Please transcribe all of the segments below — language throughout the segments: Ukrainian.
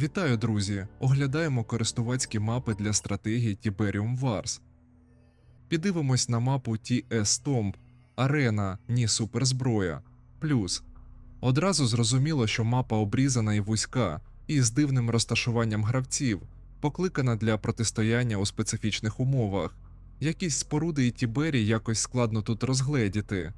Вітаю, друзі! Оглядаємо користувацькі мапи для стратегії Tiberium Wars. Піддивимось на мапу TS Tomb, Арена, ні суперзброя. Плюс. Одразу зрозуміло, що мапа обрізана і вузька, і з дивним розташуванням гравців, покликана для протистояння у специфічних умовах. Якісь споруди і Тібері якось складно тут розгледіти.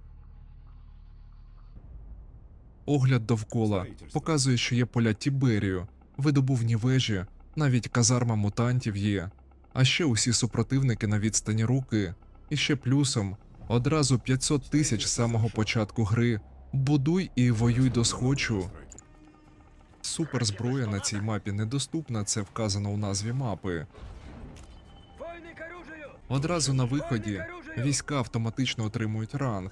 Огляд довкола показує, що є поля Тіберію, видобувні вежі, навіть казарма мутантів є, а ще усі супротивники на відстані руки, і ще плюсом одразу 500 тисяч з самого початку гри. Будуй і воюй до схочу. Суперзброя на цій мапі недоступна, це вказано у назві мапи. Одразу на виході війська автоматично отримують ранг.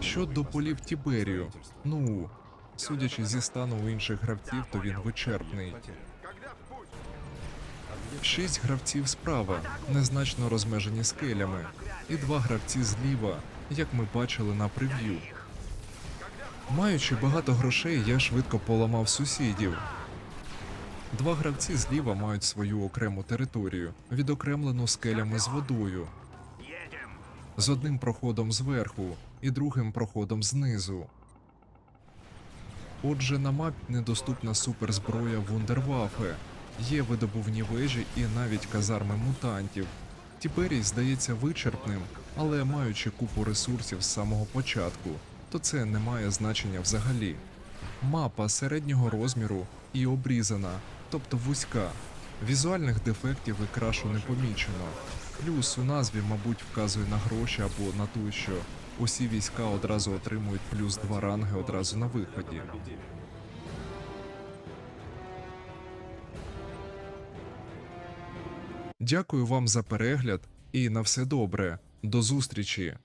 Щодо полів Тіберію, ну, судячи зі стану інших гравців, то він вичерпний. Шість гравців справа, незначно розмежені скелями, і два гравці зліва, як ми бачили на прев'ю. Маючи багато грошей, я швидко поламав сусідів. Два гравці зліва мають свою окрему територію, відокремлену скелями з водою, з одним проходом зверху і другим проходом знизу. Отже, на мапі недоступна суперзброя Вундервафе, є видобувні вежі і навіть казарми мутантів. Тіперій здається вичерпним, але маючи купу ресурсів з самого початку, то це не має значення взагалі. Мапа середнього розміру і обрізана, тобто вузька. Візуальних дефектів і крашу не помічено. Плюс у назві, мабуть, вказує на гроші або на те, що усі війська одразу отримують плюс два ранги одразу на виході. Дякую вам за перегляд і на все добре. До зустрічі!